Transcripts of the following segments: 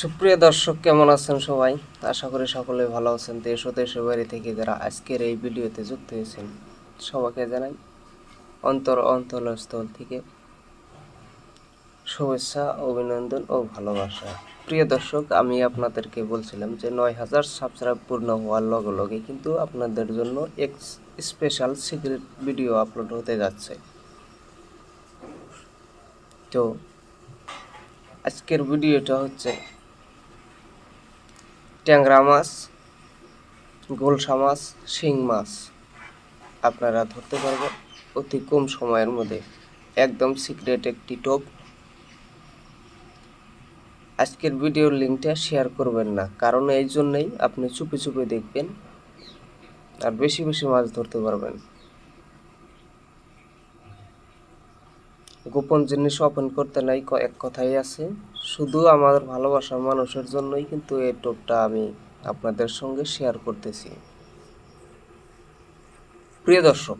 সুপ্রিয় দর্শক, কেমন আছেন সবাই? আশা করি সকলে ভালো আছেন। দেশ ও দেশের বাইরে থেকে যারা আজকের এই ভিডিওতে যুক্ত হয়েছেন, সবাইকে জানাই অন্তর অন্তরস্থল থেকে শুভেচ্ছা, অভিনন্দন ও ভালোবাসা। প্রিয় দর্শক, আমি আপনাদেরকে বলছিলাম যে নয় হাজার সাবস্ক্রাইব পূর্ণ হওয়ার লগে লগে কিন্তু আপনাদের জন্য এক স্পেশাল সিক্রেট ভিডিও আপলোড হতে যাচ্ছে। তো, আজকের ভিডিওটা হচ্ছে ট্যাংরা মাছ, গোলসা মাছ, শিং মাছ আপনারা ধরতে পারবেন। অতি কম সময়ের মধ্যে একদম সিক্রেট একটি টোপ আজকের ভিডিওর লিঙ্কটা শেয়ার করবেন না, কারণ এই জন্যই আপনি চুপে চুপে দেখবেন আর বেশি বেশি মাছ ধরতে পারবেন। গোপন জিনিস ওপেন করতে নাই এক কথাই আছে। শুধু আমার ভালোবাসার মানুষের জন্যই কিন্তু এই টোপটা আমি আপনাদের সঙ্গে শেয়ার করতেছি। প্রিয় দর্শক,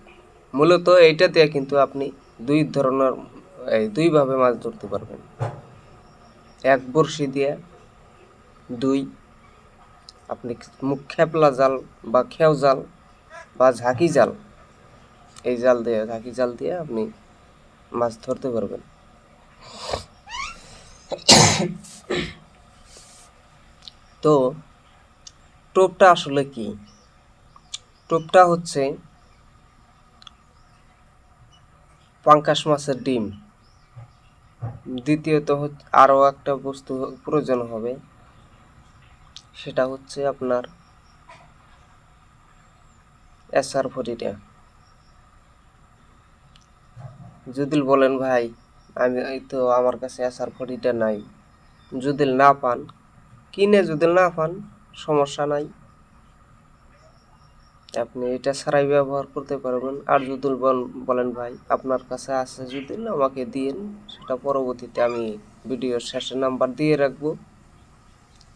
মূলত এইটা দিয়ে কিন্তু আপনি দুই ধরনের, এই দুইভাবে মাছ ধরতে পারবেন। এক বড়শি দিয়ে, দুই আপনি মুখ খেপলা জাল বা খেও জাল বা ঝাঁকি জাল, এই জাল দিয়ে, ঝাঁকি জাল দিয়ে আপনি মাছ ধরতে পারবেন। তো, টোপটা আসলে কি? টোপটা হচ্ছে পাঙ্কাশ মাছের ডিম। দ্বিতীয়ত আরও একটা বস্তু প্রয়োজন হবে। সেটা হচ্ছে আপনার এসআর ফটিটা যদি বলেন, ভাই, আমি তো আমার কাছে আসার ফটিটা নাই। যদি না পান, কিনে যদি না পান, সমস্যা নাই। আপনি এটা ছাড়াই ব্যবহার করতে পারবেন। আর যদি বল- বলেন, ভাই, আপনার কাছে আছে যদি আমাকে দিন সেটা পরবর্তীতে আমি ভিডিওর শেষে নাম্বার দিয়ে রাখব।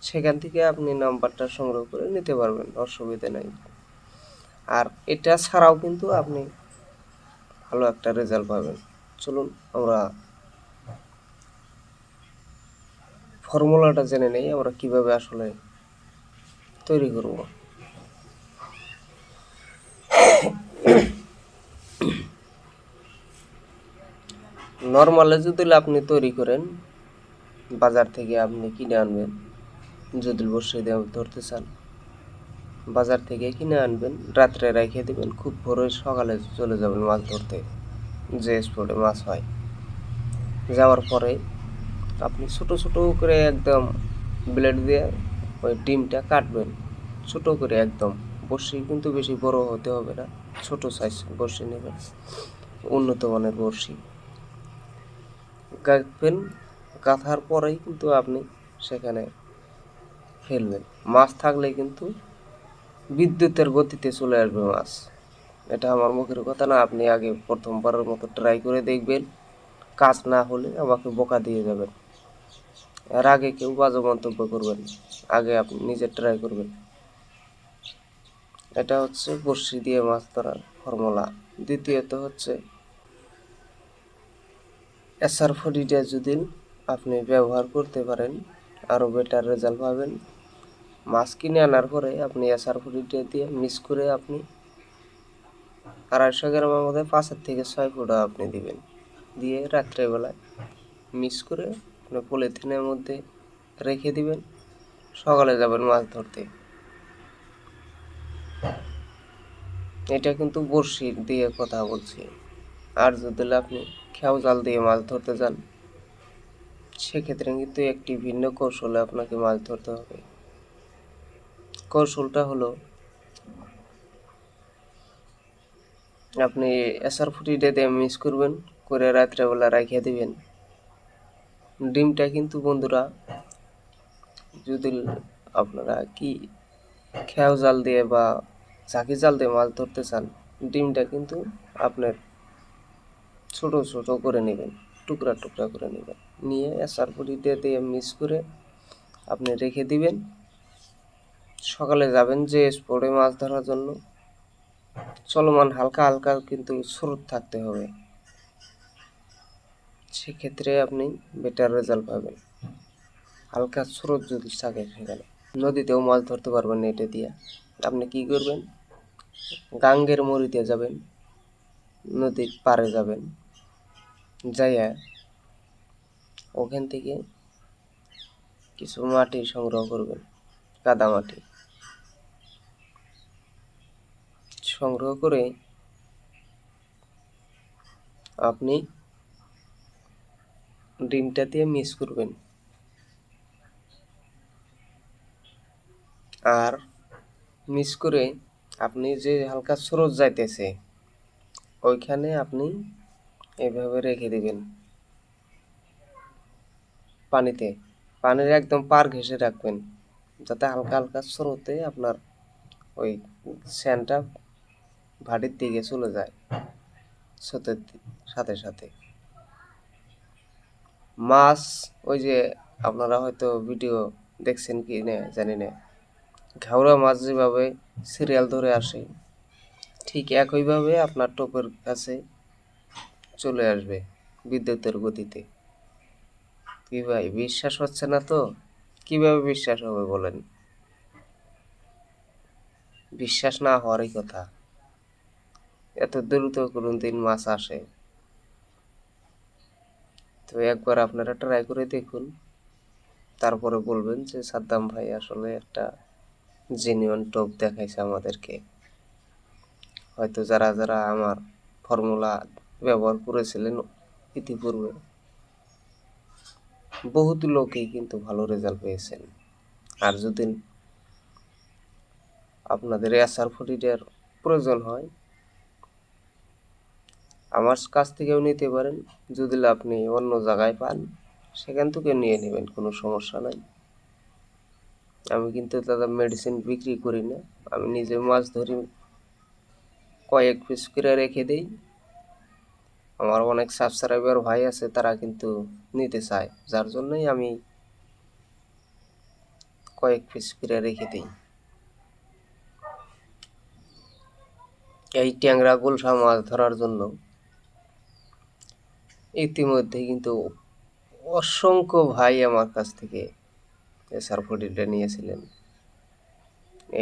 সেখান থেকে আপনি নাম্বারটা সংগ্রহ করে নিতে পারবেন, অসুবিধা নাই। আর এটা ছাড়াও কিন্তু আপনি ভালো একটা রেজাল্ট পাবেন। চলুন আমরা ফর্মুলাটা জেনে নেই, আমরা কীভাবে আসলে তৈরি করব। নর্মালে যদি আপনি তৈরি করেন, বাজার থেকে আপনি কিনে আনবেন, যদি বসে দিয়ে ধরতে চান, বাজার থেকে কিনে আনবেন, রাত্রে রেখে দেবেন, খুব ভোরে সকালে চলে যাবেন মাছ ধরতে। যে স্পটে মাছ হয়। যাওয়ার পরে আপনি ছোট ছোট করে একদম ব্লেড দিয়ে ওই ডিমটা কাটবেন। ছোট করে একদম। বড়শি কিন্তু বেশি বড় হতে হবে না। ছোট সাইজ বড়শি নেবেন। উন্নত মানের বড়শি। কাটবেন। কাঁথার পরেই কিন্তু আপনি সেখানে ফেলবেন। মাছ থাকলে কিন্তু বিদ্যুতের গতিতে চলে আসবে মাছ। এটা আমার মুখের কথা না, আপনি আগে প্রথমবারের মতো ট্রাই করে দেখবেন। কাজ না হলে আমাকে বোকা দিয়ে যাবেন এর আগে কেউ বাজে মন্তব্য করবেন আগে আপনি নিজে ট্রাই করবেন। এটা হচ্ছে বড়শি দিয়ে মাছ ধরার ফর্মুলা। দ্বিতীয়ত হচ্ছে এসআর ফডিটা যদি আপনি ব্যবহার করতে পারেন আরও বেটার রেজাল্ট পাবেন। মাছ কিনে আনার পরে আপনি এসআর ফডিটা দিয়ে মিক্স করে আপনি আড়াইশো গ্রামের মধ্যে পাঁচের থেকে ছয় ফুটা আপনি দিবেন। দিয়ে রাত্রেবেলায় মিক্স করে পলিথিনের মধ্যে রেখে দিবেন। সকালে যাবেন মাছ ধরতে। এটা কিন্তু বড়শি দিয়ে কথা বলছি। আর যদি আপনি খেয়াও জাল দিয়ে মাছ ধরতে যান, সেক্ষেত্রে কিন্তু একটি ভিন্ন কৌশলে আপনাকে মাছ ধরতে হবে। কৌশলটা হলো আপনি এসার দিয়ে মিক্স করবেন, করে রাত্রেবেলা রাখিয়ে দেবেন। ডিমটা কিন্তু বন্ধুরা, যদি আপনারা কি খেয়াও জাল দিয়ে বা ঝাঁকি জাল দিয়ে মাছ ধরতে চান, ডিমটা কিন্তু আপনার ছোট ছোট করে নেবেন, টুকরা টুকরা করে নেবেন। নিয়ে এসার ফুটিটা দিয়ে মিক্স করে আপনি রেখে দিবেন। সকালে যাবেন যে স্পটে মাছ ধরার জন্য। চলমান হালকা হালকা কিন্তু স্রোত থাকতে হবে। সেক্ষেত্রে আপনি বেটার রেজাল্ট পাবেন। হালকা স্রোত যদি থাকে সেখানে। নদীতেও মাছ ধরতে পারবেন নেটে দিয়ে। আপনি কি করবেন? গাঙ্গের মরিতে যাবেন। নদীর পাড়ে যাবেন। যাইয়া ওখান থেকে কিছু মাটি সংগ্রহ করবেন। কাদা মাটি। সংগ্রহ করে আপনি ডিমটা দিয়ে মিক্স করবেন। আর মিক্স করে আপনি যে হালকা স্রোত যাইতেছে, ওইখানে আপনি এভাবে রেখে দিবেন। পানিতে, পানির একদম পার ঘেঁষে রাখবেন, যাতে হালকা হালকা স্রোতে আপনার ওই স্যান্ডটা ভাটির দিকে চলে যায় স্রোতের সাথে সাথে। মাছ, ওই যে আপনারা হয়তো ভিডিও দেখছেন কি না জানি না। ঘাওড়া মাছ যেভাবে সিরিয়াল ধরে আসে, ঠিক একইভাবে আপনার টোপের কাছে চলে আসবে বিদ্যুতের গতিতে। কি ভাই, বিশ্বাস হচ্ছে না তো? কীভাবে বিশ্বাস হবে বলেন? বিশ্বাস না হওয়ারই কথা। এত দ্রুত কোনো দিন মাছ আসে। তো একবার আপনারা ট্রাই করে দেখুন। তারপরে বলবেন যে, সাদ্দাম ভাই আসলে একটা জেনুইন টোপ দেখাইছে আমাদেরকে। হয়তো যারা যারা আমার ফর্মুলা ব্যবহার করেছিলেন ইতিপূর্বে, বহুত লোকেই কিন্তু ভালো রেজাল্ট পেয়েছেন। আর যদি আপনাদের এসআর ফোর্টিটার প্রয়োজন হয় আমার কাছ থেকেও নিতে পারেন। যদি আপনি অন্য জায়গায় পান, সেখান থেকে নিয়ে নেবেন, কোনো সমস্যা নাই। আমি কিন্তু দাদা মেডিসিন বিক্রি করি না। আমি নিজে মাছ ধরি, কয়েক পিস করে রেখে দিই। আমার অনেক সাবস্ক্রাইবার ভাই আছে, তারা কিন্তু নিতে চায়। যার জন্যই আমি কয়েক পিস করে রেখে দিই। এই ট্যাংরা গুলশা মাছ ধরার জন্য ইতিমধ্যে কিন্তু অসংখ্য ভাই আমার কাছ থেকে এসআর ফোর্টিটা নিয়েছিলেন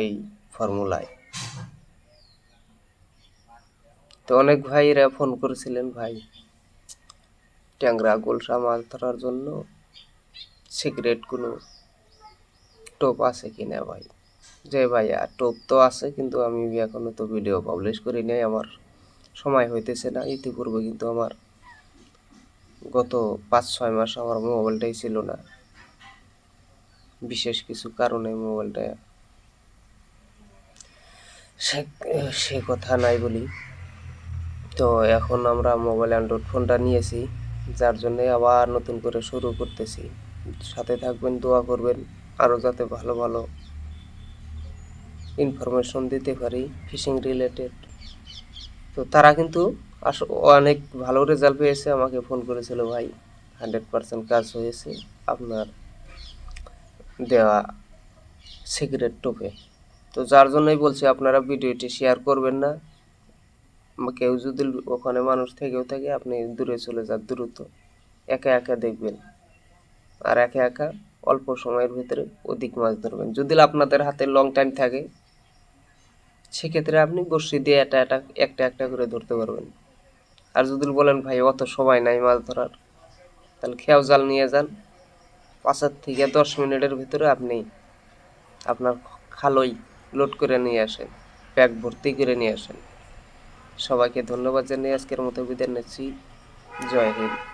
এই ফর্মুলায়। তো অনেক ভাইরা ফোন করেছিলেন, ভাই, ট্যাংরা গোলসা মাছ ধরার জন্য সিক্রেট কোনো টোপ আছে কিনা ভাই? যে ভাইয়া টোপ তো আছে, কিন্তু আমি এখনও তো ভিডিও পাবলিশ করি নাই, আমার সময় হইতেছে না। ইতিপূর্বে কিন্তু আমার গত পাঁচ, ছয় মাস আমার মোবাইলটাই ছিল না। বিশেষ কিছু কারণে মোবাইলটা সে সে কথা নাই বলি। তো এখন আমরা মোবাইল অ্যান্ড্রয়েড ফোনটা নিয়েছি, যার জন্যে আবার নতুন করে শুরু করতেছি। সাথে থাকবেন, দোয়া করবেন আরও যাতে ভালো ভালো ইনফরমেশন দিতে পারি ফিশিং রিলেটেড তো তারা কিন্তু আস অনেক ভালো রেজাল্ট পেয়েছে, আমাকে ফোন করেছিল, ভাই হান্ড্রেড পার্সেন্ট কাজ হয়েছে, আপনার দেওয়া সিগারেট টোপে তো যার জন্যই বলছি, আপনারা ভিডিওটি শেয়ার করবেন না। কেউ যদি ওখানে মানুষ থেকেও থাকে, আপনি দূরে চলে যান, দ্রুত। একা একা দেখবেন। আর একা একা অল্প সময়ের ভিতরে অধিক মাছ ধরবেন। যদি আপনাদের হাতে লং টাইম থাকে, সেক্ষেত্রে আপনি বড়শি দিয়ে একটা একটা একটা করে ধরতে পারবেন। আর যদি বলেন, ভাই, অত সময় নাই মাছ ধরার। তাহলে খেয়াও জাল নিয়ে যান। পাঁচের থেকে দশ মিনিটের ভিতরে আপনি আপনার খালই লোড করে নিয়ে আসেন ব্যাগ ভর্তি করে নিয়ে আসেন। সবাইকে ধন্যবাদ জানিয়ে আজকের মতো বিদায় নিচ্ছি। জয় হিন্দ।